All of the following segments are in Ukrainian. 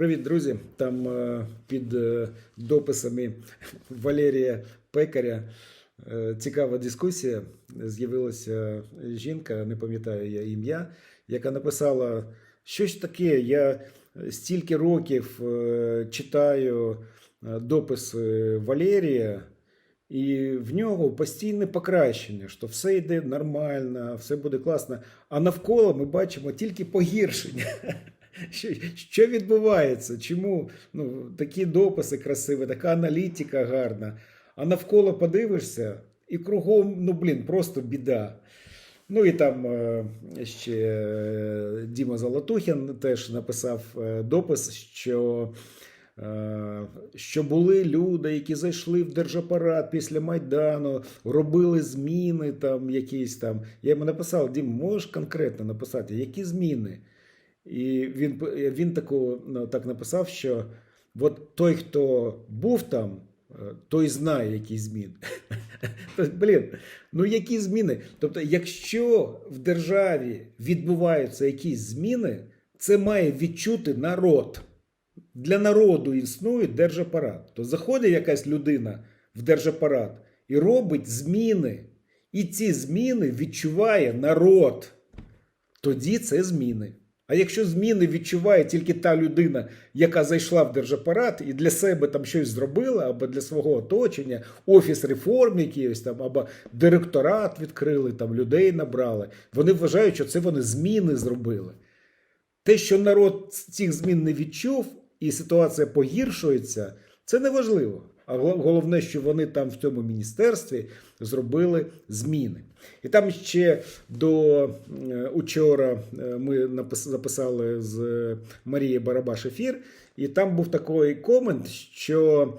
Привіт, друзі! Там е, під е, дописами Валерія Пекаря е, цікава дискусія. З'явилася жінка, не пам'ятаю я ім'я, яка написала щось таке. Я стільки років читаю дописи Валерія. І в нього постійне покращення, що все йде нормально, все буде класно. А навколо ми бачимо тільки погіршення. Що, що відбувається? Чому ну, такі дописи красиві, така аналітика гарна. А навколо подивишся, і кругом, ну блін, просто біда. Ну і там е, ще е, Діма Золотухін теж написав е, допис, що, що були люди, які зайшли в держапарат після Майдану, робили зміни там якісь там. Я йому написав: Дім, можеш конкретно написати, які зміни? І він, він таку, ну, так написав, що от той, хто був там, е, той знає, які зміни. Блін, ну які зміни? Тобто, якщо в державі відбуваються якісь зміни, це має відчути народ. Для народу існує держапарат. То заходить якась людина в держапарат і робить зміни. І ці зміни відчуває народ. Тоді це зміни. А якщо зміни відчуває тільки та людина, яка зайшла в держапарат і для себе там щось зробила, або для свого оточення, офіс реформ якийсь там, або директорат відкрили, там людей набрали, вони вважають, що це вони зміни зробили. Те, що народ цих змін не відчув, і ситуація погіршується, це не важливо. А головне, що вони там в цьому міністерстві зробили зміни. І там ще до е, учора е, ми записали з Марією Барабаш ефір, і там був такий комент, що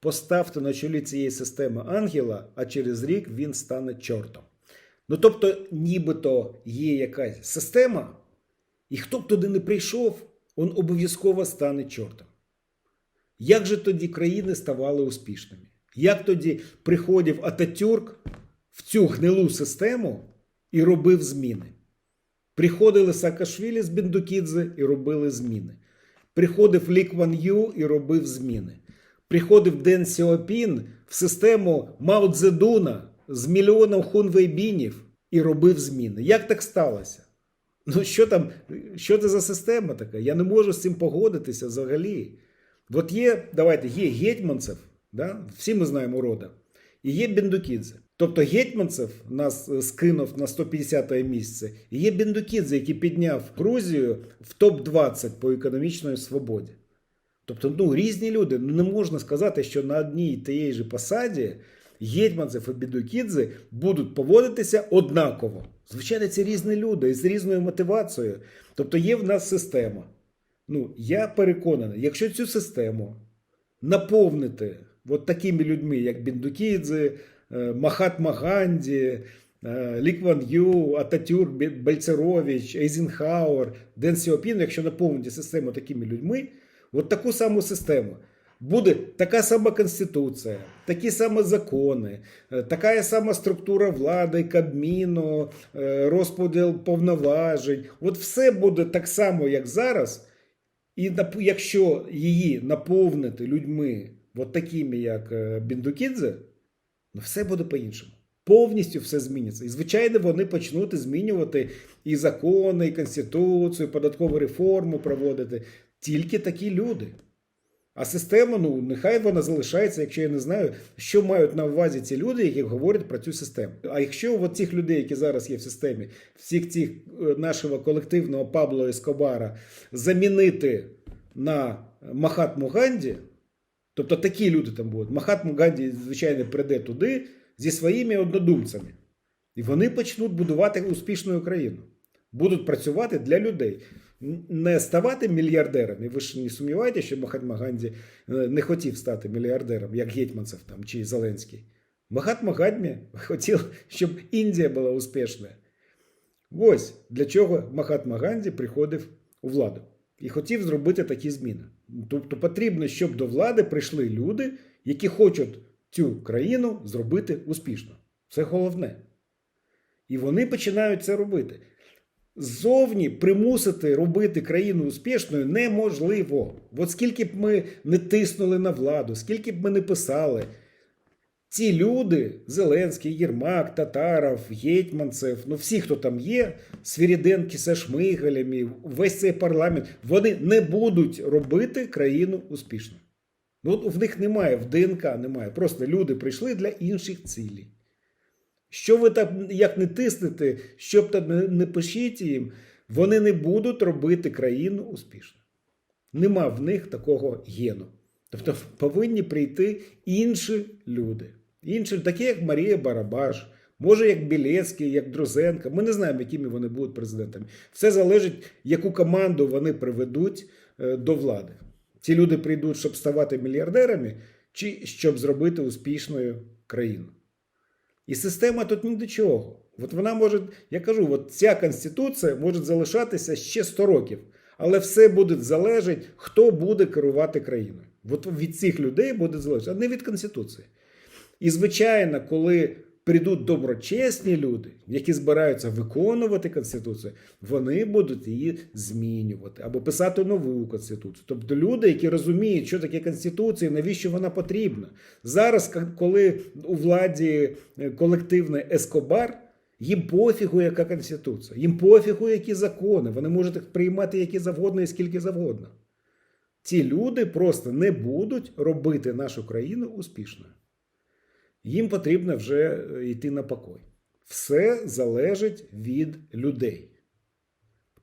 поставте на чолі цієї системи ангела, а через рік він стане чортом. Ну тобто, нібито є якась система, і хто б туди не прийшов, він обов'язково стане чортом. Як же тоді країни ставали успішними? Як тоді приходив Ататюрк в цю гнилу систему і робив зміни? Приходили Саакашвілі з Бендукідзе і робили зміни. Приходив Лі Кван Ю і робив зміни. Приходив Ден Сіопін в систему Мао Цзедуна з мільйоном хунвейбінів і робив зміни. Як так сталося? Ну, що там, що це за система така? Я не можу з цим погодитися взагалі. От є, давайте, є Гетьманцев, да? всі ми знаємо рода, і є Бендукідзе. Тобто Гетьманцев нас е, скинув на 150 місце, і є Бендукідзе, який підняв Грузію в топ-20 по економічної свободі. Тобто, ну, різні люди. Ну, не можна сказати, що на одній тієї ж посаді Гетьманцев і Бендукідзе будуть поводитися однаково. Звичайно, це різні люди з різною мотивацією. Тобто є в нас система. Ну, я переконаний, якщо цю систему наповнити от такими людьми, як Біндукідзе, е, Махатма Ганді, е, Лікван Ю, Ататюрк, Бельцерович, Ейзенхауер, Ден Сіопін, якщо наповнити систему такими людьми, от таку саму систему. Буде така сама конституція, такі самі закони, е, така сама структура влади, Кабміну, розподіл повноважень. От все буде так само, як зараз. І якщо її наповнити людьми, от такими, як е, Біндукідзе, ну все буде по-іншому. Повністю все зміниться. І, звичайно, вони почнуть змінювати і закони, і конституцію, і податкову реформу проводити. Тільки такі люди. А система, ну, нехай вона залишається, якщо я не знаю, що мають на увазі ці люди, які говорять про цю систему. А якщо от цих людей, які зараз є в системі, всіх цих е, нашого колективного Пабло Ескобара замінити на Махатму Ганді, тобто такі люди там будуть, Махатму Ганді, звичайно, прийде туди зі своїми однодумцями. І вони почнуть будувати успішну Україну. Будуть працювати для людей не ставати мільярдером, і ви ж не сумніваєтеся, що Махатма Ганді е, не хотів стати мільярдером, як Гетьманцев там чи Зеленський. Махатма Ганді хотів, щоб Індія була успішна. Ось для чого Махатма Ганді приходив у владу і хотів зробити такі зміни. Тобто потрібно, щоб до влади прийшли люди, які хочуть цю країну зробити успішно. Це головне. І вони починають це робити. Ззовні примусити робити країну успішною неможливо. От скільки б ми не тиснули на владу, скільки б ми не писали, ці люди, Зеленський, Єрмак, Татаров, Гетьманцев, ну всі, хто там є, Свіріденки зі Шмигалями, весь цей парламент, вони не будуть робити країну успішною. Ну, в них немає, в ДНК немає. Просто люди прийшли для інших цілей. Що ви так як не тиснете, що б там не- пишіть їм, вони не будуть робити країну успішною. Нема в них такого гену. Тобто повинні прийти інші люди. Інші, такі як Марія Барабаш, може як Білецький, як Друзенко. Ми не знаємо, якими вони будуть президентами. Все залежить, яку команду вони приведуть е, до влади. Ці люди прийдуть, щоб ставати мільярдерами, чи щоб зробити успішною країну. І система тут ні до чого. От вона може, я кажу, от ця конституція може залишатися ще 100 років, але все буде залежати, хто буде керувати країною. От від цих людей буде залежати, а не від конституції. І звичайно, коли прийдуть доброчесні люди, які збираються виконувати конституцію, вони будуть її змінювати або писати нову конституцію. Тобто люди, які розуміють, що таке конституція, навіщо вона потрібна. Зараз, коли у владі е, колективний ескобар. Їм пофігу, яка конституція, їм пофігу, які закони. Вони можуть приймати які завгодно і скільки завгодно. Ці люди просто не будуть робити нашу країну успішною. Їм потрібно вже е, йти на покой. Все залежить від людей.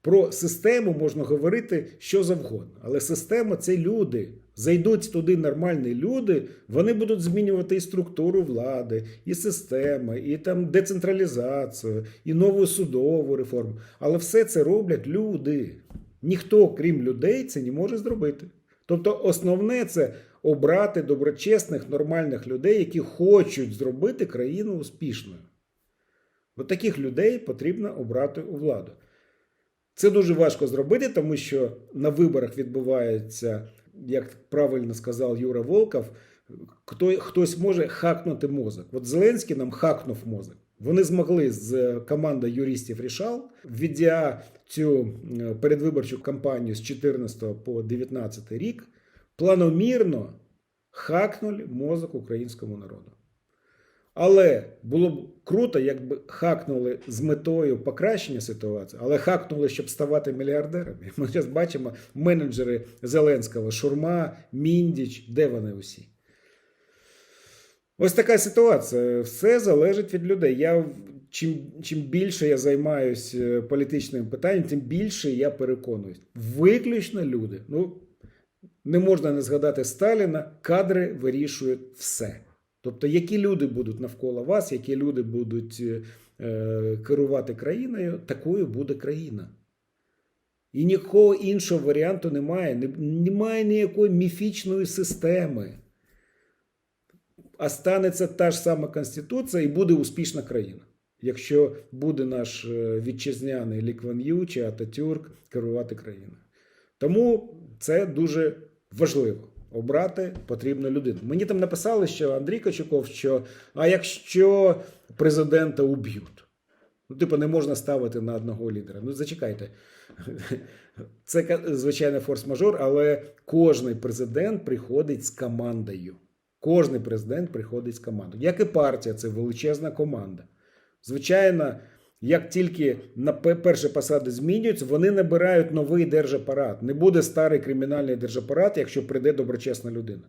Про систему можна говорити що завгодно, але система це люди. Зайдуть туди нормальні люди, вони будуть змінювати і структуру влади, і системи, і там децентралізацію, і нову судову реформу. Але все це роблять люди. Ніхто, крім людей, це не може зробити. Тобто, основне це обрати доброчесних, нормальних людей, які хочуть зробити країну успішною. От таких людей потрібно обрати у владу. Це дуже важко зробити, тому що на виборах відбувається, як правильно сказав Юра Волков, хто, хтось може хакнути мозок. От Зеленський нам хакнув мозок. Вони змогли з командою юристів рішал, введя цю е, передвиборчу кампанію з 14 по 19 рік, планомірно хакнули мозок українському народу. Але було б круто, якби хакнули з метою покращення ситуації, але хакнули, щоб ставати мільярдерами. Ми зараз бачимо менеджери Зеленського, Шурма, Міндіч, де вони усі. Ось така ситуація. Все залежить від людей. Я чим, чим більше я займаюся політичним питанням, тим більше я переконуюсь. Виключно люди. Ну, не можна не згадати Сталіна, кадри вирішують все. Тобто, які люди будуть навколо вас, які люди будуть е, керувати країною, такою буде країна. І нікого іншого варіанту немає. Немає ніякої міфічної системи. А станеться та ж сама Конституція і буде успішна країна. Якщо буде наш е, вітчизняний Лі Кван Ю чи Ататюрк керувати країною. Тому це дуже важливо. Обрати потрібну людину. Мені там написали, що Андрій Кочуков, що а якщо президента уб'ють, ну, типу, не можна ставити на одного лідера. Ну, зачекайте. Це, звичайно, форс-мажор, але кожний президент приходить з командою. Кожний президент приходить з командою. Як і партія, це величезна команда. Звичайно, як тільки на перші посади змінюються, вони набирають новий держапарат. Не буде старий кримінальний держапарат, якщо прийде доброчесна людина.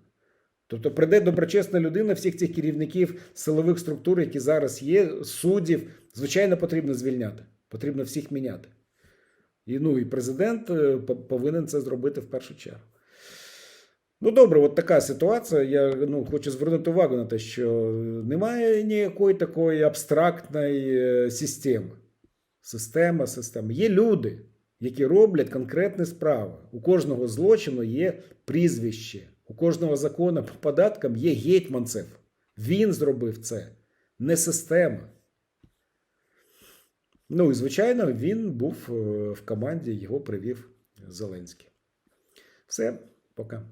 Тобто прийде доброчесна людина всіх цих керівників силових структур, які зараз є, суддів, звичайно, потрібно звільняти. Потрібно всіх міняти. І, ну, і президент е, повинен це зробити в першу чергу. Ну, добре, от така ситуація. Я ну, хочу звернути увагу на те, що немає ніякої такої абстрактної е, системи. Система, система. Є люди, які роблять конкретні справи. У кожного злочину є прізвище, у кожного закону по податкам є гетьманцев. Він зробив це, не система. Ну і звичайно, він був е, в команді, його привів Зеленський. Все, пока.